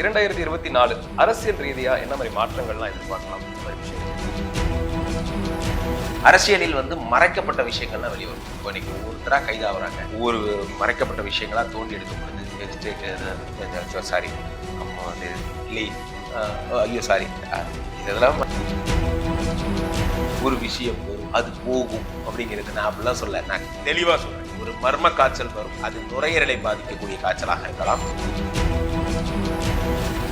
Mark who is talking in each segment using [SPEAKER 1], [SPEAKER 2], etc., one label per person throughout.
[SPEAKER 1] இரண்டாயிரத்தி இருபத்தி நாலு அரசியல் ரீதியா என்ன மாதிரி மாற்றங்கள்லாம் எதிர்பார்க்கலாம்?
[SPEAKER 2] அரசியலில் வந்து மறைக்கப்பட்ட விஷயங்கள்லாம் வெளிவரும் இப்போ இன்னைக்கு ஒவ்வொருத்தராக கைதாகிறாங்க ஒவ்வொரு மறைக்கப்பட்ட விஷயங்களா தோண்டி எடுக்கப்படுது எஸ்டேட் சாரி அம்மா வந்து இல்லை ஐயோ சாரி இதெல்லாம் ஒரு விஷயம் வரும். அது போகும் அப்படிங்கிறது நான் அப்படிலாம் சொல்ல நான் தெளிவாக சொல்றேன். ஒரு மர்ம காய்ச்சல் வரும். அது நுரையீரலை பாதிக்கக்கூடிய காய்ச்சலாக இருக்கலாம்.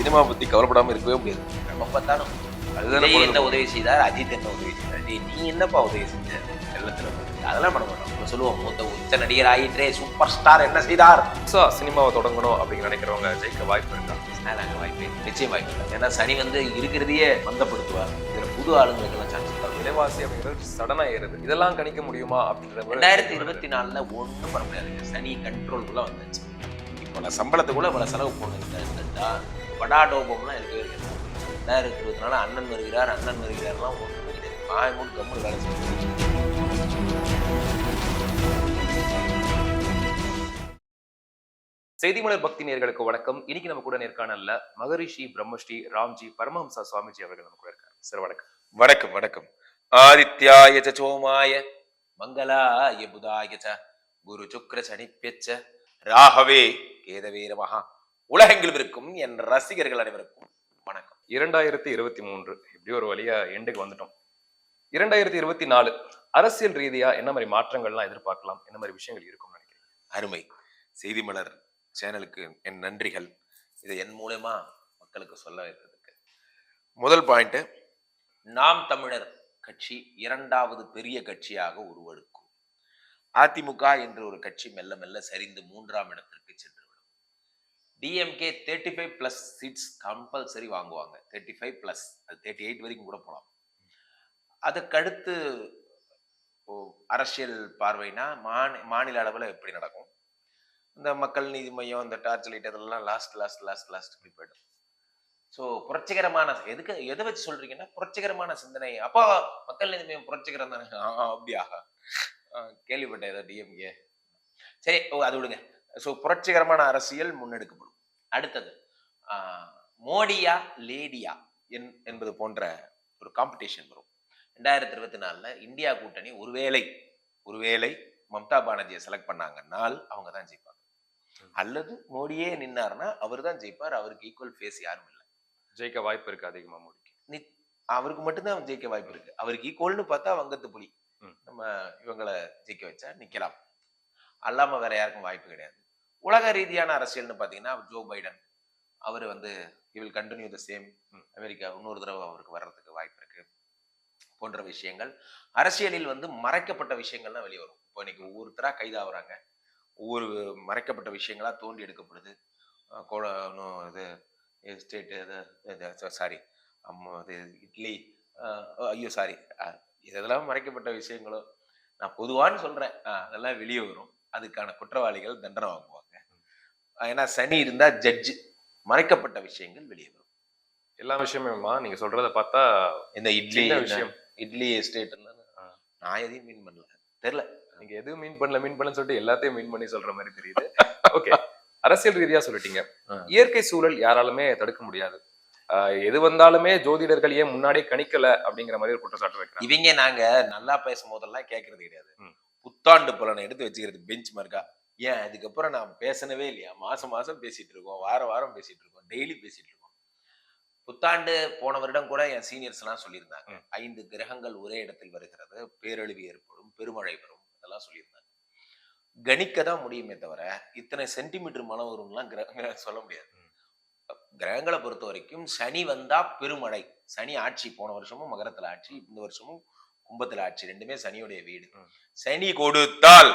[SPEAKER 2] சினிமா பத்தி கவலைப்படாம இருக்கவே முடியாது. நம்ம பார்த்தாலும்
[SPEAKER 1] அதுதானே
[SPEAKER 2] என்ன உதவி செய்தார் அஜித் என்ன உதவி செய்தார்? டேய் நீ என்னப்பா உதவி செஞ்ச? எல்லாத்துல அதெல்லாம் பண்ண மாட்டோம். நம்ம சொல்லுவோம் மூத்த உச்ச நடிகர் ஆயிற்றே சூப்பர் ஸ்டார் என்ன செய்தார்?
[SPEAKER 1] புதுசா சினிமாவை தொடங்கணும் அப்படின்னு நினைக்கிறவங்க ஜெயிக்க வாய்ப்பு இருக்கா?
[SPEAKER 2] நாங்கள் வாய்ப்பு நிச்சயம் வாய்ப்பு இல்லை. ஏன்னா சனி வந்து இருக்கிறதையே மந்தப்படுத்துவார். இதுல புது ஆளுங்களுக்கெல்லாம் சான்ஸ் தரும்
[SPEAKER 1] விலைவாசி அப்படிங்கிறது சடனா ஏறுது. இதெல்லாம் கணிக்க முடியுமா அப்படின்ற
[SPEAKER 2] ரெண்டாயிரத்தி இருபத்தி நாலுல ஒண்ணும் பண்ண முடியாதுங்க சனி கண்ட்ரோலுக்குள்ள வந்துச்சு. இப்போ நான் சம்பளத்துக்குள்ள இவ்வளவு செலவு போனதுண்டா படாடோபம்லாம் இருக்கவே இருக்குது ரெண்டாயிரத்தி இருபத்தி நாலு அண்ணன் வருகிறார் அண்ணன் வருகிறார்லாம் ஒன்றும் கிடையாது. மாய் மூணு கம்மு வேலை செய்யும்
[SPEAKER 1] செய்திமலர் பக்தி நேர்களுக்கு வணக்கம். இன்னைக்கு நம்ம கூட நேர்காணல்ல மகரிஷி பிரம்மஸ்ரீ ராம்ஜி பரமஹம்சா சுவாமிஜி அவர்கள் நம்ம கூட இருக்காரு சார் வணக்கம்.
[SPEAKER 2] வணக்கம் வணக்கம். ஆதித்யாய ச சோமாய மங்களாய புதாய ச குரு சுக்ர சனிப்பெச்ச ராகவே கேதவே நமஹா. உலகெங்கிலும் இருக்கும் என் ரசிகர்கள் அனைவருக்கும் வணக்கம்.
[SPEAKER 1] இரண்டாயிரத்தி இருபத்தி மூன்று. இப்படி ஒரு வழியா எண்டுக்கு வந்துட்டோம். இரண்டாயிரத்தி இருபத்தி நாலு. அரசியல் ரீதியா என்ன மாதிரி மாற்றங்கள்லாம் எதிர்பார்க்கலாம்? என்ன மாதிரி விஷயங்கள் இருக்கும்னு நினைக்கிறேன்
[SPEAKER 2] அருமை. செய்தி மலர் சேனலுக்கு என் நன்றிகள். இதை என் மூலமா மக்களுக்கு சொல்ல இருக்கிறதுக்கு முதல் பாயிண்ட் நாம் தமிழர் கட்சி இரண்டாவது பெரிய கட்சியாக உருவெடுக்கும். அதிமுக என்ற ஒரு கட்சி மெல்ல மெல்ல சரிந்து மூன்றாம் இடத்திற்கு சென்றுவிடும் DMK thirty five plus seats compulsory வாங்குவாங்க. தேர்ட்டி ஃபைவ் ப்ளஸ் அது தேர்ட்டி எயிட் வரைக்கும் கூட போகலாம். அதுக்கடுத்து ஓ, அரசியல் பார்வைனா மாநி மாநில அளவில் எப்படி நடக்கும்? இந்த மக்கள் நீதி மையம் இந்த டார்ச் லைட் இதெல்லாம் லாஸ்ட் லாஸ்ட் லாஸ்ட் லாஸ்ட் இப்படி போயிடும். ஸோ புரட்சிகரமான எதுக்கு எதை வச்சு சொல்றீங்கன்னா புரட்சிகரமான சிந்தனை. அப்போ மக்கள் நீதி மையம் புரட்சிகரம் தானே? ஆ, அப்படியா? கேள்விப்பட்டேன் ஏதோ டிஎம்கே சரி ஓ அது விடுங்க. ஸோ புரட்சிகரமான அரசியல் முன்னெடுக்கப்படும். அடுத்தது மோடியா லேடியா என் என்பது போன்ற ஒரு காம்படிஷன் வரும். ரெண்டாயிரத்தி இருபத்தி நாலுல இந்தியா கூட்டணி ஒருவேளை ஒருவேளை மம்தா பானர்ஜியை செலக்ட் பண்ணாங்கன்னால் அவங்க தான் ஜெயிப்பாங்க. அல்லது மோடியே நின்னாருன்னா அவர் தான் ஜெயிப்பார் அவருக்கு ஈக்குவல் ஃபேஸ் யாரும் இல்லை.
[SPEAKER 1] ஜெயிக்க வாய்ப்பு இருக்கு அதிகமா மோடிக்கு.
[SPEAKER 2] அவருக்கு மட்டும்தான் ஜெயிக்க வாய்ப்பு இருக்கு. அவருக்கு ஈக்குவல்னு பார்த்தா வங்கத்து புலி. நம்ம இவங்களை ஜெயிக்க வச்சா நிக்கலாம். அல்லாம வேற யாருக்கும் வாய்ப்பு கிடையாது. உலக ரீதியான அரசியல்னு பார்த்தீங்கன்னா ஜோ பைடன். அவர் வந்து will continue the same America இன்னொரு தடவை அவருக்கு வர்றதுக்கு வாய்ப்பு இருக்கு போன்ற விஷயங்கள். அரசியலில் வந்து மறைக்கப்பட்ட விஷயங்கள்லாம் வெளியே வரும். இப்போ இன்னைக்கு ஒவ்வொருத்தராக கைதாகிறாங்க ஒவ்வொரு மறைக்கப்பட்ட விஷயங்களாக தோண்டி எடுக்கப்படுது. கோல இது எஸ்டேட்டு இது சாரி இது இட்லி ஐயோ சாரி இதெல்லாம் மறைக்கப்பட்ட விஷயங்களோ நான் பொதுவான்னு சொல்கிறேன் அதெல்லாம் வெளியே வரும். அதுக்கான குற்றவாளிகள் தண்டனை வாங்குவாங்க. ஏன்னா சனி இருந்தா ஜட்ஜு மறைக்கப்பட்ட விஷயங்கள் வெளியே வரும்.
[SPEAKER 1] எல்லா விஷயமுமா நீங்க சொல்றத பார்த்தா
[SPEAKER 2] இந்த இட்லி
[SPEAKER 1] விஷயம்.
[SPEAKER 2] இட்லி எஸ்டேட் நான் எதையும் மீன் பண்ணல. தெரியல.
[SPEAKER 1] நீங்க எதுவும் மீன் பண்ணல மீன் பண்ணலன்னு சொல்லிட்டு எல்லாத்தையும் மீன் பண்ணி சொல்ற மாதிரி தெரியுது. ஓகே அரசியல் ரீதியா சொல்லிட்டீங்க. இயற்கை சூழல் யாராலுமே தடுக்க முடியாது. எது வந்தாலுமே ஜோதிடர்கள் ஏன் முன்னாடியே கணிக்கல அப்படிங்கிற மாதிரி ஒரு குற்றச்சாட்டு வைக்கிறாங்க.
[SPEAKER 2] இவங்க நாங்க நல்லா பேசும் போதெல்லாம் கேட்கறது கிடையாது. புத்தாண்டு பலனை எடுத்து வச்சுக்கிறது பெஞ்ச் மார்க்கா ஏன்? அதுக்கப்புறம் நான் பேசனவே இல்லையா? மாசம் மாசம் பேசிட்டு இருக்கோம் வார வாரம் பேசிட்டு இருக்கோம் டெய்லி பேசிட்டு இருக்கோம் புத்தாண்டு போன வருடம் கூட என் சீனியர்ஸ் எல்லாம் சொல்லியிருந்தாங்க. ஐந்து கிரகங்கள் ஒரே இடத்தில் வருகிறது. பேரழிவு ஏற்படும் பெருமழை வரும் அதெல்லாம் சொல்லியிருந்தாங்க. கணிக்க தான் முடியுமே தவிர இத்தனை சென்டிமீட்டர் மழை வரும்லாம் கிரகங்களை சொல்ல முடியாது. கிரகங்களை பொறுத்த வரைக்கும் சனி வந்தா பெருமழை. சனி ஆட்சி போன வருஷமும் மகரத்துல ஆட்சி இந்த வருஷமும் கும்பத்துல ஆட்சி. ரெண்டுமே சனியுடைய வீடு. சனி கொடுத்தால்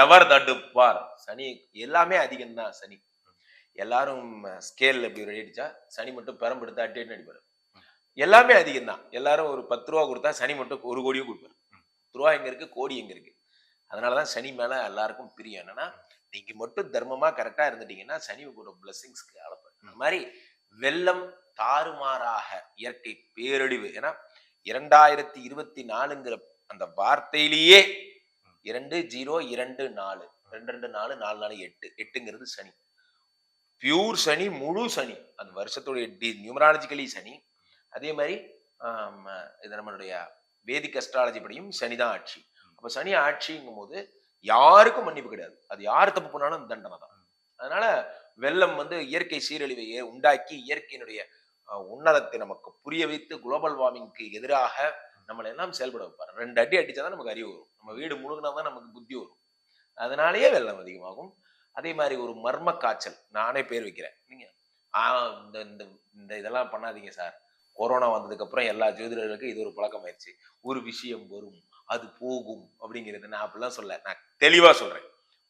[SPEAKER 2] எவர் தடுப்பார் சனி எல்லாமே அதிகம் தான் சனி. எல்லாரும் ஸ்கேல் இப்படி ஒரு சனி மட்டும் பெரம்பெடுத்து அட்டேட் அடிப்பார். எல்லாமே அதிகம் தான். எல்லாரும் ஒரு பத்து ரூபா கொடுத்தா சனி மட்டும் ஒரு கோடியும் கொடுப்பாரு. பத்து ரூபா எங்க இருக்கு? கோடி எங்க இருக்கு? அதனாலதான் சனி மேல எல்லாருக்கும் பிரியம். என்னன்னா நீங்க மட்டும் தர்மமா கரெக்டா இருந்துட்டீங்கன்னா சனி கூட பிளஸ்ஸிங்ஸ்க்கு அளப்பாரு அந்த மாதிரி வெள்ளம் தாறுமாறாக இயற்கை பேரழிவு. ஏன்னா இரண்டாயிரத்தி இருபத்தி நாலுங்கிற அந்த வார்த்தையிலேயே இரண்டு ஜீரோ இரண்டு நாலு. ரெண்டு ரெண்டு நாலு நாலு நாலு எட்டு. எட்டுங்கிறது சனி. பியூர் சனி முழு சனி. அந்த வருஷத்துடைய டி நியூமராலஜிக்கலி சனி. அதே மாதிரி இது நம்மளுடைய வேதிக் அஸ்ட்ராலஜி படியும் சனி தான் ஆட்சி. அப்போ சனி ஆட்சிங்கும் போது யாருக்கும் மன்னிப்பு கிடையாது. அது யார் தப்பு பண்ணாலும் தண்டனை தான். அதனால வெள்ளம் வந்து இயற்கை சீரழிவை உண்டாக்கி இயற்கையினுடைய உன்னதத்தை நமக்கு புரிய வைத்து குளோபல் வார்மிங்க்கு எதிராக நம்மளை எல்லாம் செயல்பட வைப்பார். ரெண்டு அடி அடிச்சாதான் நமக்கு அறிவு வரும். நம்ம வீடு முழுகினா தான் நமக்கு புத்தி வரும். அதனாலேயே வெள்ளம் அதிகமாகும். அதே மாதிரி ஒரு மர்ம காய்ச்சல் நானே பேர் வைக்கிறேன். நீங்கள் ஆ, இந்த இந்த இந்த இதெல்லாம் பண்ணாதீங்க சார். கொரோனா வந்ததுக்கப்புறம் எல்லா ஜோதிடர்களுக்கும் இது ஒரு பழக்கம் ஆயிடுச்சு ஒரு விஷயம் வரும் அது போகும் அப்படிங்கிறது நான் அப்படிலாம் சொல்ல நான் தெளிவாக சொல்கிறேன்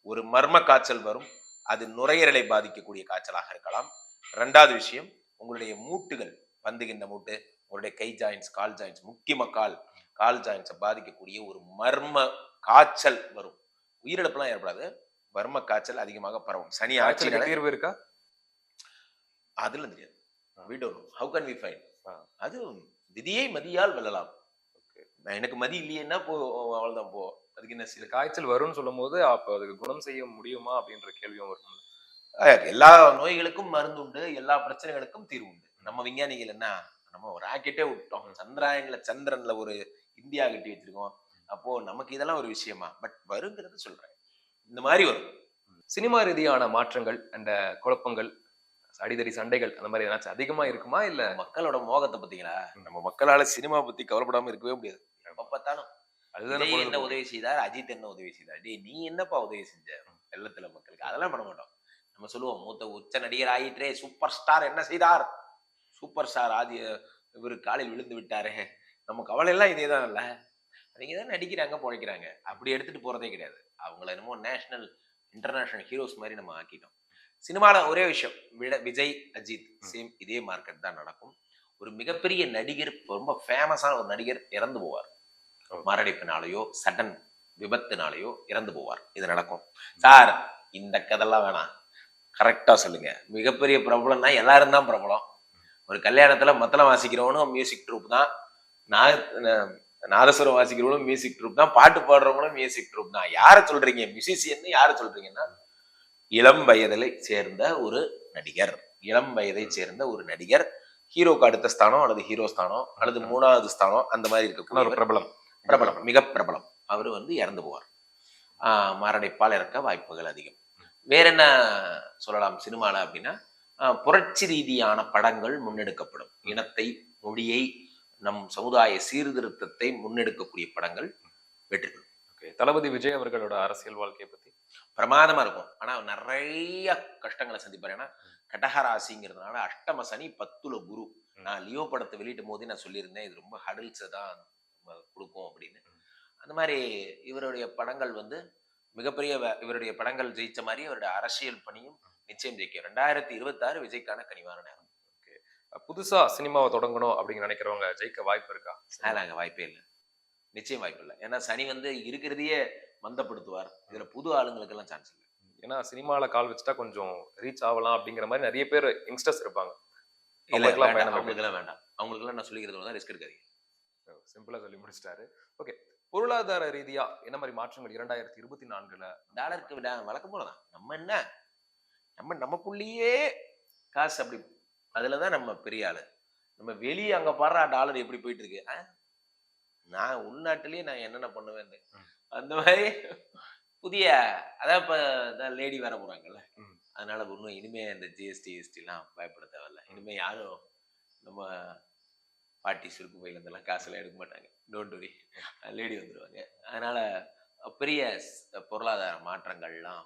[SPEAKER 2] ஒரு மர்ம காய்ச்சல் வரும் அது நுரையீரலை பாதிக்கக்கூடிய காய்ச்சலாக இருக்கலாம். ரெண்டாவது விஷயம் உங்களுடைய மூட்டுகள் வந்துகின்ற மூட்டு உங்களுடைய கை ஜாயின்ஸ் கால் ஜாயின்ஸ் முக்கியமா கால். கால் ஜாயின்ஸை பாதிக்கக்கூடிய ஒரு மர்ம காய்ச்சல் வரும். உயிரிழப்புலாம் ஏற்படாது. மர்ம காய்ச்சல் அதிகமாக பரவும். சனி ஆட்சியினால
[SPEAKER 1] தீர்வு இருக்கா?
[SPEAKER 2] அதுல தெரியாது. how can we find?
[SPEAKER 1] ஆ.
[SPEAKER 2] அது விதியை மதியால் வெல்லலாம். நான் எனக்கு மதி இல்லையேன்னா போ அவ்வளவுதான் போ. அதுக்கு என்ன செய்ய
[SPEAKER 1] காய்ச்சல் வரும்னு சொல்லும் போது அப்ப அதுக்கு குணம் செய்ய முடியுமா அப்படின்ற கேள்வியும் வரும்
[SPEAKER 2] எல்லா நோய்களுக்கும் மருந்து உண்டு. எல்லா பிரச்சனைகளுக்கும் தீர்வு உண்டு. நம்ம விஞ்ஞானிகள் என்ன நம்ம ராக்கெட்டே விட்டோம். சந்திராயன்ல சந்திரன்ல ஒரு இந்தியா கட்டி வச்சிருக்கோம். அப்போ நமக்கு இதெல்லாம் ஒரு விஷயமா? பட் வருங்கிறது சொல்றேன். இந்த மாதிரி வரும்.
[SPEAKER 1] சினிமா ரீதியான மாற்றங்கள் அந்த குழப்பங்கள் அடிதடி சண்டைகள் அந்த மாதிரி ஏதாச்சும் அதிகமா இருக்குமா? இல்ல
[SPEAKER 2] மக்களோட மோகத்தை பத்தீங்களா? நம்ம மக்களால சினிமா பத்தி கவலைப்படாம இருக்கவே முடியாது. எப்ப பார்த்தாலும்
[SPEAKER 1] அதுதானே
[SPEAKER 2] என்ன. உதவி செய்தார்? அஜித் என்ன உதவி செய்தார்? டேய் நீ என்னப்பா உதவி செஞ்ச? வெள்ளத்துல மக்களுக்கு. அதெல்லாம் பண்ண மாட்டோம். நம்ம சொல்லுவோம் மூத்த உச்ச நடிகர் ஆயிற்றே சூப்பர் ஸ்டார் என்ன செய்தார்? சூப்பர் ஸ்டார் ஆதி இவர் காலில் விழுந்து விட்டாரே. நம்ம கவலை எல்லாம் இதே தான் இல்ல. அவங்க தான் நடிக்கிறாங்க பிழைக்கிறாங்க அப்படி எடுத்துட்டு போறதே கிடையாது. அவங்கள என்னமோ நேஷனல் இன்டர்நேஷனல் ஹீரோஸ் மாதிரி நம்ம ஆக்கிட்டோம். சினிமாவில் ஒரே விஷயம். விட விஜய் அஜித் சேம் இதே மார்க்கெட் தான் நடக்கும். ஒரு மிகப்பெரிய நடிகர் ரொம்ப ஃபேமஸான ஒரு நடிகர் இறந்து போவார். மாரடைப்பினாலேயோ சடன் விபத்தினாலேயோ இறந்து போவார். இது நடக்கும். சார் இந்த கதெல்லாம் வேணாம். கரெக்டா சொல்லுங்க. மிகப்பெரிய பிரபலம்னா எல்லாரும் தான் பிரபலம். ஒரு கல்யாணத்துல மத்தளம் வாசிக்கிறவனும் மியூசிக் ட்ரூப் தான். நா- ந- நாதஸ்வரம் வாசிக்கிறவங்களும் மியூசிக் ட்ரூப் தான். பாட்டு பாடுறவங்களும் மியூசிக் ட்ரூப் தான். யாரை சொல்றீங்க? மியூசிஷியன் யாரை சொல்றீங்கன்னா இளம் வயதிலை சேர்ந்த ஒரு நடிகர். இளம் வயதை சேர்ந்த ஒரு நடிகர். ஹீரோக்கு அடுத்த ஸ்தானம் அல்லது ஹீரோ ஸ்தானம் அல்லது மூணாவது ஸ்தானம் அந்த மாதிரி
[SPEAKER 1] ஆனா ஒரு
[SPEAKER 2] இருக்கக்கூடிய
[SPEAKER 1] பிரபலம்.
[SPEAKER 2] பிரபலம் மிக பிரபலம். அவர் வந்து இறந்து போவார். ஆஹ் மாரடைப்பால் இறக்க வாய்ப்புகள் அதிகம். வேற என்ன சொல்லலாம் சினிமால அப்படின்னா புரட்சி ரீதியான படங்கள் முன்னெடுக்கப்படும். இனத்தை மொழியை நம் சமுதாய சீர்திருத்தத்தை முன்னெடுக்கக்கூடிய படங்கள் வெற்றி பெறும்.
[SPEAKER 1] தளபதி விஜய் அவர்களோட அரசியல் வாழ்க்கையை பத்தி?
[SPEAKER 2] பிரமாதமா இருக்கும். ஆனா நிறைய கஷ்டங்களை சந்திப்பார். ஏன்னா கடகராசிங்கிறதுனால அஷ்டம சனி பத்துல குரு. நான் லியோ படத்தை வெளியிட்டும் போதே நான் சொல்லியிருந்தேன் இது ரொம்ப ஹடில்ஸை தான் கொடுக்கும் அப்படின்னு. அந்த மாதிரி இவருடைய படங்கள் வந்து மிகப்பெரிய இவருடைய படங்கள் ஜெயிச்ச மாதிரி அவருடைய அரசியல் பணியும் நிச்சயம் ஜெயிக்கும். ரெண்டாயிரத்தி இருபத்தாறு விஜய்க்கான கனிவான நேரம்.
[SPEAKER 1] புதுசா சினிமாவை தொடங்கணும் அப்படின்னு நினைக்கிறவங்க ஜெயிக்க வாய்ப்பு இருக்கா?
[SPEAKER 2] நாங்க வாய்ப்பே இல்லை. நிச்சயம் வாய்ப்பு இல்லை. ஏன்னா சனி வந்து இருக்கிறதையே மந்தப்படுத்துவார். இதுல புது ஆளுங்களுக்கெல்லாம் சான்ஸ் இல்லை.
[SPEAKER 1] ஏன்னா சினிமால கால் வச்சுட்டா கொஞ்சம் ரீச் ஆகலாம் அப்படிங்கிற மாதிரி நிறைய பேர் யங்ஸ்டர்ஸ் இருப்பாங்க.
[SPEAKER 2] இல்ல
[SPEAKER 1] அவங்களுக்கெல்லாம்
[SPEAKER 2] வேண்டாம்,
[SPEAKER 1] வேணாம்
[SPEAKER 2] அவங்களுக்கெல்லாம் வேண்டாம். அவங்களுக்கெல்லாம் நான் சொல்லிக்கிறது தான் ரிஸ்க் எடுக்காதீங்க.
[SPEAKER 1] சிம்பிளா சொல்லி முடிச்சிட்டாரு. ஓகே. பொருளாதார ரீதியா என்ன மாதிரி மாற்றங்கள் இரண்டாயிரத்தி இருபத்தி நான்குல?
[SPEAKER 2] டாலருக்கு விட வழக்கம் போலதான். நம்ம என்ன? நம்ம நமக்குள்ளேயே காசு அப்படி அதுலதான் நம்ம பெரிய ஆளு. நம்ம வெளியே அங்க பாடுறா டாலர் எப்படி போயிட்டு இருக்கு? நான் உள்நாட்டிலேயே நான் என்னென்ன பண்ணுவேன்னு.
[SPEAKER 1] ம்.
[SPEAKER 2] அந்த மாதிரி புதிய அதான் இப்ப லேடி வர போறாங்கல்ல.
[SPEAKER 1] ம்.
[SPEAKER 2] அதனால ஒன்றும் இனிமே இந்த ஜிஎஸ்டி எஸ்டிலாம் பயப்பட தேவையில்ல. இனிமே யாரும் நம்ம பாட்டி சுருக்கு பையில இருந்தெல்லாம் காசுலாம் எடுக்க மாட்டாங்க. டோன்ட் வரி லேடி வந்துடுவாங்க அதனால பெரிய பொருளாதார மாற்றங்கள்லாம்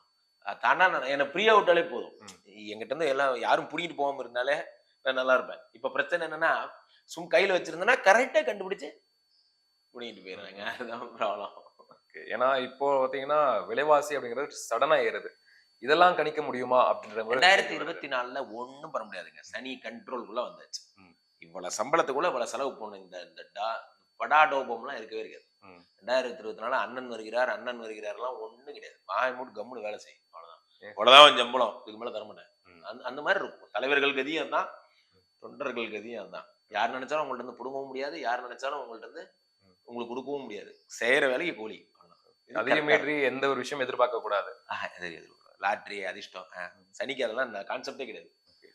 [SPEAKER 2] தானா என்னை ஃப்ரீயா விட்டாலே போதும்.
[SPEAKER 1] ம்.
[SPEAKER 2] என்கிட்ட இருந்து எல்லாம் யாரும் பிடிக்கிட்டு போகாம இருந்தாலே நான் நல்லா இருப்பேன். இப்ப பிரச்சனை என்னன்னா சும் கையில வச்சிருந்தேன்னா கரெக்டா கண்டுபிடிச்சு பிடிக்கிட்டு போயிடுறாங்க. அதுதான் ப்ராப்ளம்.
[SPEAKER 1] ஏன்னா இப்போ பாத்தீங்கன்னா விலைவாசி அப்படிங்கிறது சடனா ஏறுது. இதெல்லாம் கணிக்க முடியுமா அப்படின்ற
[SPEAKER 2] ரெண்டாயிரத்தி இருபத்தி நாலுல ஒண்ணும் பண்ண முடியாதுங்க. சனி கண்ட்ரோல்குள்ள வந்தாச்சு. இவ்வளவு சம்பளத்துக்குள்ள இவ்வளவு செலவு போகணும் இந்த இந்த டா- படாடோபம்லாம் இருக்கவே இருக்காது. ரெண்டாயிரத்தி இருபத்தி நாலு அண்ணன் வருகிறார் அண்ணன் வருகிறார்லாம் ஒண்ணும் கிடையாது. வாய் மூட்டு கம்முன்னு வேலை செய்யும். உன் சம்பளம் இதுக்கு மேல தரமாட்டேன். அந்த அந்த மாதிரி இருக்கும். தலைவர்கள் கதியும் அதுதான் தொண்டர்கள் கதியும் அதுதான் யார் நினைச்சாலும் உங்கள்ட்ட இருந்து பிடுங்கவும் முடியாது. யார் நினைச்சாலும் உங்கள்ட்ட இருந்து.
[SPEAKER 1] உங்களுக்கு
[SPEAKER 2] கொடுக்கவும் முடியாது. செய்யற வேலைக்கு கூலி.
[SPEAKER 1] மீறி எந்த ஒரு விஷயம் எதிர்பார்க்க கூடாது.
[SPEAKER 2] லாட்ரி அதிர்ஷ்டம் சனிக்கு அதெல்லாம் கான்செப்டே கிடையாது.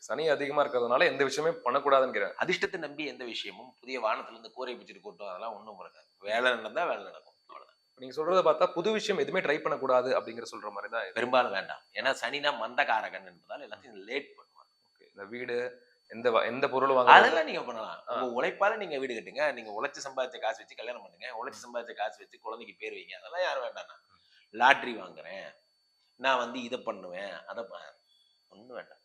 [SPEAKER 1] சனி அதிகமா இருக்கிறதுனால எந்த விஷயமே பண்ணக்கூடாதுங்கிறேன்.
[SPEAKER 2] அதிர்ஷ்டத்தை நம்பி எந்த விஷயமும் புதிய வானத்துல இருந்து கூரை பிடிச்சிட்டு கூட்டம் அதெல்லாம் ஒண்ணும் பிறக்காது வேலை நடந்தா வேலை நடக்கும்.
[SPEAKER 1] நீங்க சொல்றத பார்த்தா புது விஷயம் எதுவுமே ட்ரை பண்ணக்கூடாது அப்படிங்கிற சொல்ற மாதிரி தான்.
[SPEAKER 2] பெரும்பாலும் வேண்டாம். ஏன்னா சனினா மந்தகாரகன் என்பதால் எல்லாத்தையும் லேட் பண்ணுவாங்க.
[SPEAKER 1] இந்த வீடு எந்த எந்த பொருள் வாங்க
[SPEAKER 2] அதெல்லாம் நீங்க பண்ணலாம். உங்க உழைப்பால நீங்க வீடு கட்டுங்க. நீங்க உழைச்சு சம்பாதிச்ச காசு வச்சு கல்யாணம் பண்ணுங்க. உழைச்சு சம்பாதிச்ச காசு வச்சு குழந்தைக்கு பேர் வைங்க. அதெல்லாம் யாரும் வேண்டாம்ண்ணா. லாட்ரி வாங்குறேன். நான் வந்து இதை பண்ணுவேன். அதை ஒன்றும் வேண்டாம்.